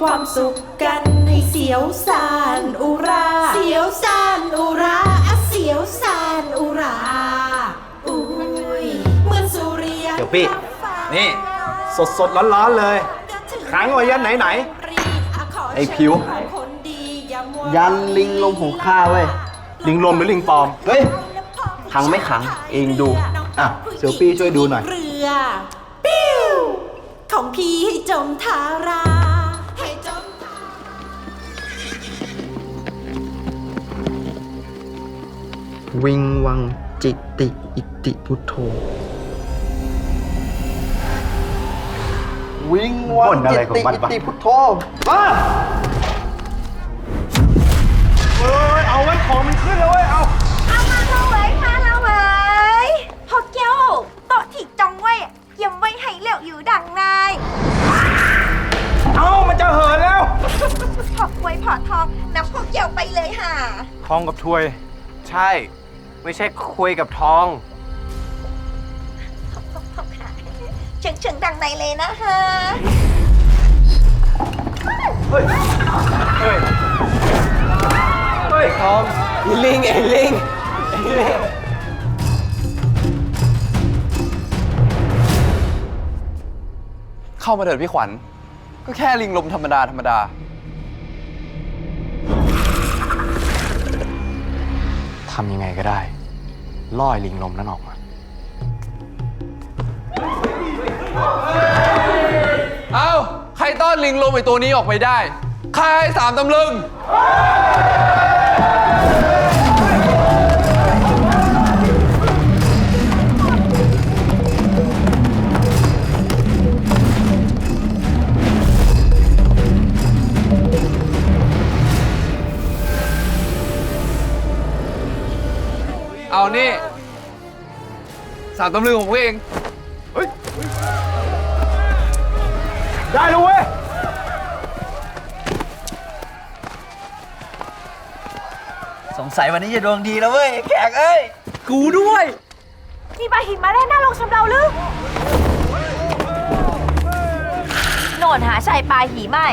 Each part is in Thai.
ความสุขกันให้เสียวสานอุรา เสียวสานอุราอะเสียวสานอุรา อุ้ยเหมือนสุริยะเดี๋ยวพี่นี่ สดสดร้อนร้อนๆเลยค้างไว้ยันไหนไหนไอ้ผิวยันลิงลมของข้าเว้ย ลิงลมหรือลิงปลอม เฮ้ย ขังไม่ขังเองดูอะเสี่ยวปี้ช่วยดูหน่อย เรือปิ้วของพี่ให้จมทารา วิงวังจิตติ อิติพุทโธ วิงวับ่งนอะไรจิตของติ มันอิวะ ติพุทโธเอ้ยเอาไว้ของมันขึ้นแล้วเว้ยเอา เอามาเราไว้มาเราไว้พอเกี้ยวโต๊ะที่จองไว้เยี่ยมไว้ให้เหลวอยู่ดังในเอามันจะเหินแล้ว พอกไว้พอทองนำพวกเกี้ยวไปเลยค่ะ ทองกับถวย ใช่ ไม่ใช่คุยกับทองเชิงเชิงดังในเลยนะฮะเฮ้ย เฮ้ย เฮ้ยทองลิงไอ้ลิงไอ้ลิง เข้ามาเถิดพี่ขวัญ ก็แค่ลิงลมธรรมดาธรรมดา ทำยังไงก็ได้ ล่อไอ้ลิงลมนั้นออกมา เอ้า ใครต้อนลิงลมไอตัวนี้ออกไปได้ ใครสามตำลึง เอานี่สามตำลึงของพวกเอง ได้แล้วเว้ย สงสัยวันนี้จะดวงดีแล้วเว้ยแขกเอ้ย กูด้วย มีปลาหิมมาแล่นหน้าลงชำเราลึกโหนนหาชายปลาหีไม่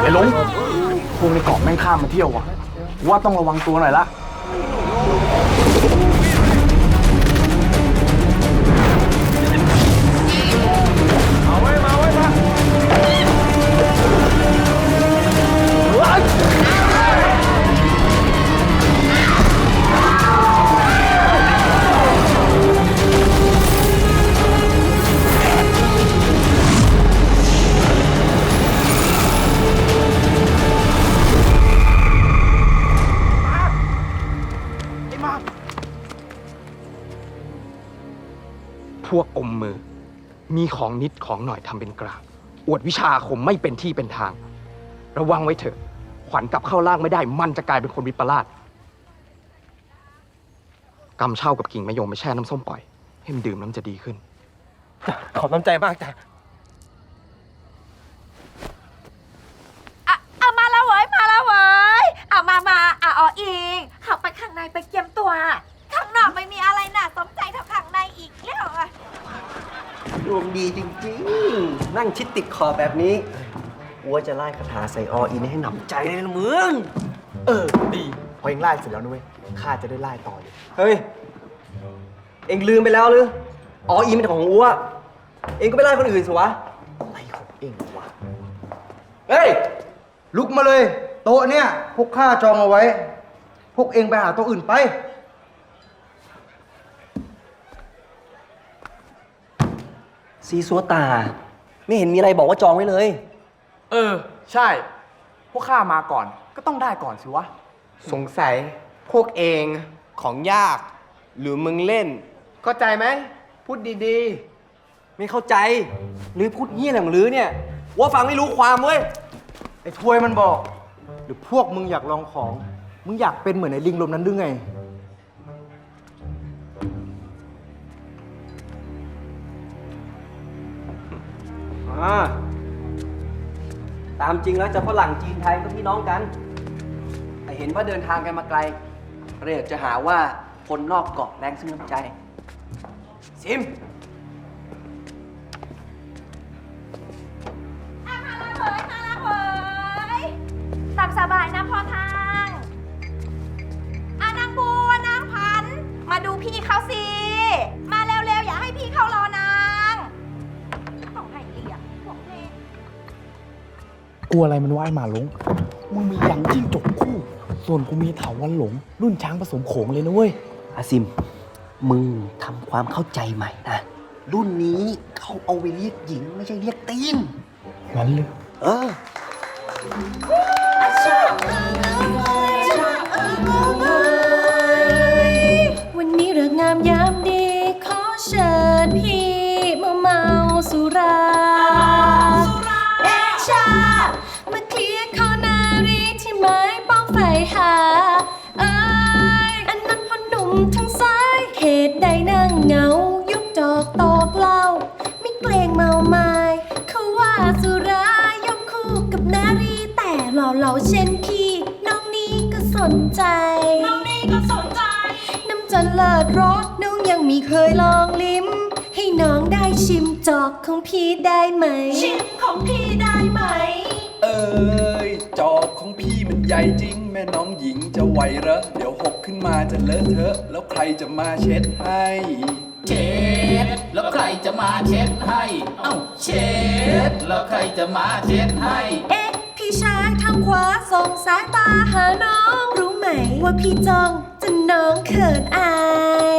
ไอ้ลุง พวกในเกาะแม่งข้ามมาเที่ยวว่ะ ว่าต้องระวังตัวหน่อยละ พวกอมมือ มีของนิดของหน่อยทำเป็นกลาง อวดวิชาอาคมไม่เป็นที่เป็นทาง ระวังไว้เถอะ ขวัญกลับเข้าล่างไม่ได้ มันจะกลายเป็นคนวิปลาสกำเช่ากับกิ่งมะยมไปแช่น้ำส้มปล่อย ให้มันดื่มน้ำจะดีขึ้นขอบน้ำใจมากจ้ะ อะเอามาละเว้ยมาละเว้ยเอามามาอะอ๋ออีกเข้าไปข้างในไปเกียมตัว ข้างนอกไม่มีอะไรน่าสนใจเท่าข้างในอีกแล้วอะ ดวงดีจริงๆ นั่งชิดติดคอแบบนี้อัวจะไล่คาถาใส่ออินให้หนำใจเลยนะมึง เออ ดี พอเองไล่เสร็จแล้วนะเว้ยข้าจะได้ไล่ต่อเลยเฮ้ย เองลืมไปแล้วหรือออินเป็นของอัว เองก็ไปไล่คนอื่นสิวะ อะไรของเองวะ เฮ้ย ลุกมาเลย โต๊ะเนี่ย พวกข้าจองเอาไว้ พวกเองไปหาโต๊ะอื่นไป ซีซัวตา ไม่เห็นมีอะไรบอกว่าจองไว้เลย เออ ใช่ พวกข้ามาก่อน ก็ต้องได้ก่อนสิวะ สงสัยพวกเองของยาก หรือมึงเล่น เข้าใจไหม พูดดีไม่เข้าใจ หรือพูดเงี้ยอะไรของลือเนี่ย ว่าฟังไม่รู้ความเว้ย ไอ้ทวยมันบอก หรือพวกมึงอยากลองของ มึงอยากเป็นเหมือนไอ้ลิงลมนั้นหรือไง ตามจริงแล้วจะฝรั่งจีนไทยก็พี่น้องกัน แต่เห็นว่าเดินทางกันมาไกล เรียกจะหาว่าคนนอกเกาะแรงซึ่งน้ำใจ ซิม อาพาราเผยพาราเผยตามสบายนะพอทางอานางบัวนางพัน มาดูพี่เขาสิ กลัวอะไรมันว่ายมาหลง มึงมียังจิ้งจกคู่ ส่วนกูมีเถาวันหลง รุ่นช้างผสมโขงเลยนะเว้ย อาซิม มึงทำความเข้าใจใหม่นะ รุ่นนี้เขาเอาไปเรียกหญิงไม่ใช่เรียกตีน งั้นเลย เออวัน เคยลองลิ้ม ให้น้องได้ชิมจอกของพี่ได้ไหม ชิมของพี่ได้ไหม เอ้ยจอกของพี่มันใหญ่จริง แม่น้องหญิงจะไหวเหรอเดี๋ยวหกขึ้นมาจะเลอะเทอะแล้วใครจะมาเช็ดให้ เช็ด แล้วใครจะมาเช็ดให้ เอ้าเช็ด แล้วใครจะมาเช็ดให้ เอ๊ะ พี่ชายทางขวาส่งสายตาหาน้องรู้ไหม ว่าพี่จ้องจนน้องเขินอา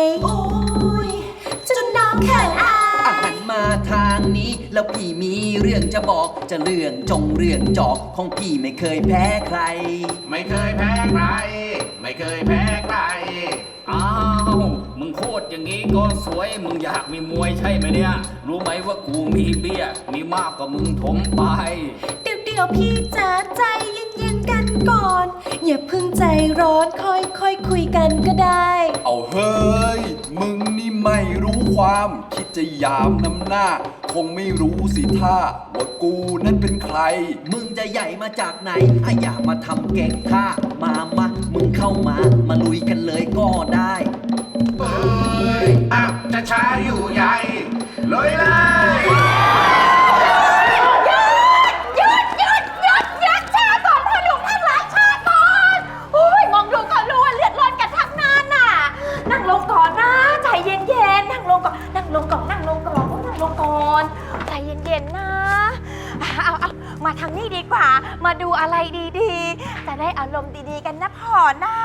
ย โอ้ยจนน้อง เขินอายอาหันมาทางนี้ แล้วพี่มีเรื่องจะบอกจะเรื่องจงเรื่องจอกของพี่ไม่เคยแพ้ใคร ไม่เคยแพ้ใคร ไม่เคยแพ้ใคร อ้าว มึงโคตรอย่างนี้ก็สวย มึงอยากมีมวยใช่ไหมเนี่ย รู้ไหมว่ากูมีเบี้ย มีมากกว่ามึงถมไป เดี๋ยวเดี๋ยวๆพี่จะใจเย็นๆกันก่อน อย่าเพึ่งใจร้อนค่อยๆคคุยกันก็ได้ ความคิดจะยามน้ำหน้า คงไม่รู้สิท่าว่ากูนั้นเป็นใคร มึงจะใหญ่มาจากไหนอะอยากมาทำเก่งข้ามามามึงเข้ามา มาลุยกันเลยก็ได้ เอ้ยอะจะช้าอยู่ใหญ่เลยเลย ได้อารมณ์ดีๆกันนะพ่อนะ